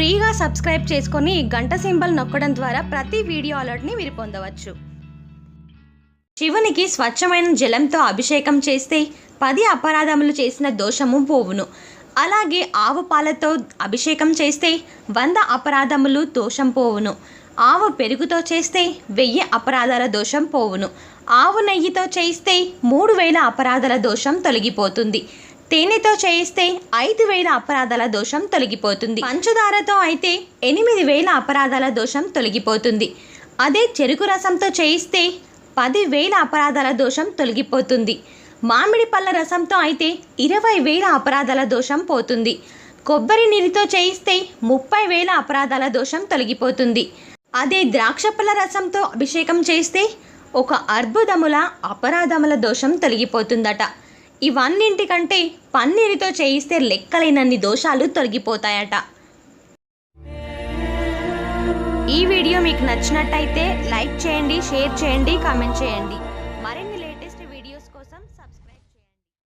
ఫ్రీగా సబ్స్క్రైబ్ చేసుకొని గంట సింబల్ నొక్కడం ద్వారా ప్రతి వీడియో అలర్ట్ని మీరు పొందవచ్చు. శివునికి స్వచ్ఛమైన జలంతో అభిషేకం చేస్తే పది అపరాధములు చేసిన దోషము పోవును. అలాగే ఆవు పాలతో అభిషేకం చేస్తే వంద అపరాధములు దోషం పోవును. ఆవు పెరుగుతో చేస్తే వెయ్యి అపరాధాల దోషం పోవును. ఆవు నెయ్యితో చేస్తే మూడు వేల అపరాధాల దోషం తొలగిపోతుంది. తేనెతో చేయిస్తే ఐదు వేల అపరాధాల దోషం తొలగిపోతుంది. పంచదారతో అయితే ఎనిమిది వేల అపరాధాల దోషం తొలగిపోతుంది. అదే చెరుకు రసంతో చేయిస్తే పదివేల అపరాధాల దోషం తొలగిపోతుంది. మామిడి పళ్ళ రసంతో అయితే ఇరవై వేల అపరాధాల దోషం పోతుంది. కొబ్బరి నీరుతో చేయిస్తే ముప్పై వేల అపరాధాల దోషం తొలగిపోతుంది. అదే ద్రాక్ష పళ్ళ రసంతో అభిషేకం చేస్తే ఒక అర్బుదముల అపరాధముల దోషం తొలగిపోతుందట. ఇవన్నింటికంటే పన్నీరుతో చేయిస్తే లెక్కలేనన్ని దోషాలు తొలగిపోతాయట. ఈ వీడియో మీకు నచ్చినట్టయితే లైక్ చేయండి షేర్ చేయండి కామెంట్ చేయండి. మరిన్ని లేటెస్ట్ వీడియోస్ కోసం సబ్స్క్రైబ్